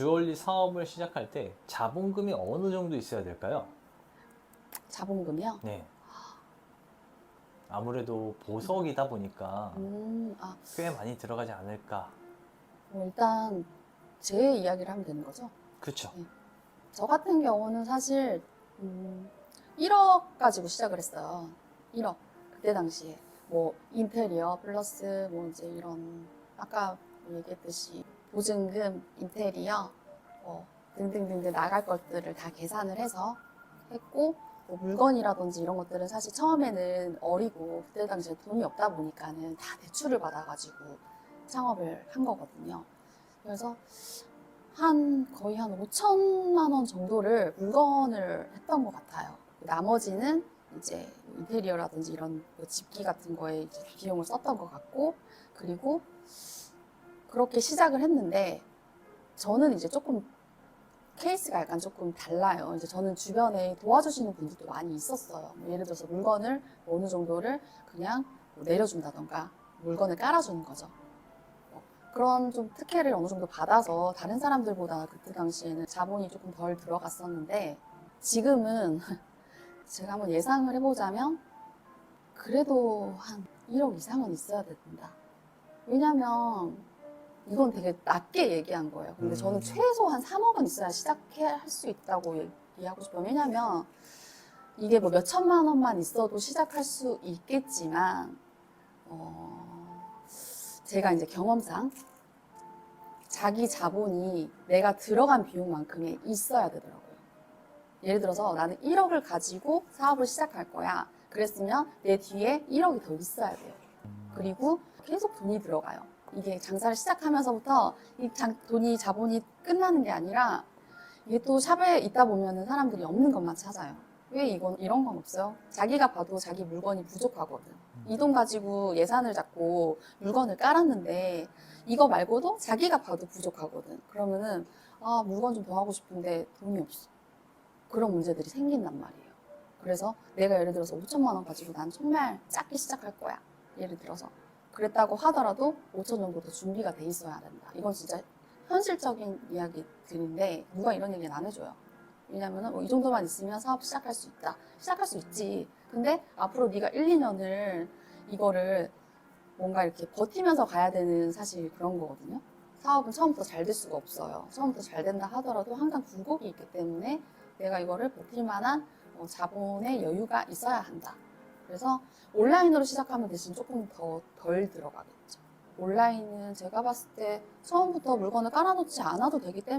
주얼리 사업을 시작할 때 자본금이 어느 정도 있어야 될까요? 자본금이요? 네. 아무래도 보석이다 보니까 음, 아, 꽤 많이 들어가지 않을까. 뭐 일단 제 이야기를 하면 되는 거죠. 그쵸. 저 같은 경우는 사실 음, 1억 가지고 시작을 했어요. 1억 그때 당시에 뭐 인테리어 플러스 뭐 이제 이런 아까 얘기했듯이 보증금, 인테리어 뭐 등등등등 나갈 것들을 다 계산을 해서 했고 뭐 물건이라든지 이런 것들은 사실 처음에는 어리고 그때 당시에 돈이 없다 보니까는 다 대출을 받아가지고 창업을 한 거거든요. 그래서 한 거의 한 5천만 원 정도를 물건을 했던 것 같아요. 나머지는 이제 인테리어라든지 이런 뭐 집기 같은 거에 비용을 썼던 것 같고 그리고 그렇게 시작을 했는데 저는 이제 조금 케이스가 약간 조금 달라요. 이제 저는 주변에 도와주시는 분들도 많이 있었어요. 뭐 예를 들어서 물건을 어느 정도를 그냥 뭐 내려준다던가 물건을 깔아주는 거죠. 뭐 그런 좀 특혜를 어느 정도 받아서 다른 사람들보다 그때 당시에는 자본이 조금 덜 들어갔었는데 지금은 제가 한번 예상을 해보자면 그래도 한 1억 이상은 있어야 된다. 왜냐면 이건 되게 낮게 얘기한 거예요. 근데 음. 저는 최소 한 3억은 있어야 시작할 수 있다고 얘기하고 싶어요. 왜냐면 이게 뭐 몇 천만 원만 있어도 시작할 수 있겠지만, 어, 제가 이제 경험상 자기 자본이 내가 들어간 비용만큼의 있어야 되더라고요. 예를 들어서 나는 1억을 가지고 사업을 시작할 거야. 그랬으면 내 뒤에 1억이 더 있어야 돼요. 그리고 계속 돈이 들어가요. 이게 장사를 시작하면서부터 이 장- 돈이 자본이 끝나는 게 아니라 이게 또 샵에 있다 보면은 사람들이 없는 것만 찾아요. 왜 이건 이런 건 없어요? 자기가 봐도 자기 물건이 부족하거든. 이 돈 가지고 예산을 잡고 물건을 깔았는데 이거 말고도 자기가 봐도 부족하거든. 그러면은 아 물건 좀 더 하고 싶은데 돈이 없어. 그런 문제들이 생긴단 말이에요. 그래서 내가 예를 들어서 5천만 원 가지고 난 정말 작게 시작할 거야. 예를 들어서 그랬다고 하더라도 5천 정도 더 준비가 돼 있어야 된다. 이건 진짜 현실적인 이야기들인데 누가 이런 얘기는 안 해줘요. 왜냐면은 뭐 이 정도만 있으면 사업 시작할 수 있다. 시작할 수 있지. 근데 앞으로 네가 1, 2년을 이거를 뭔가 이렇게 버티면서 가야 되는 사실 그런 거거든요. 사업은 처음부터 잘 될 수가 없어요. 처음부터 잘 된다 하더라도 항상 굴곡이 있기 때문에 내가 이거를 버틸 만한 어, 자본의 여유가 있어야 한다. 그래서 온라인으로 시작하면 대신 조금 더 덜 들어가겠죠. 온라인은 제가 봤을 때 처음부터 물건을 깔아놓지 않아도 되기 때문에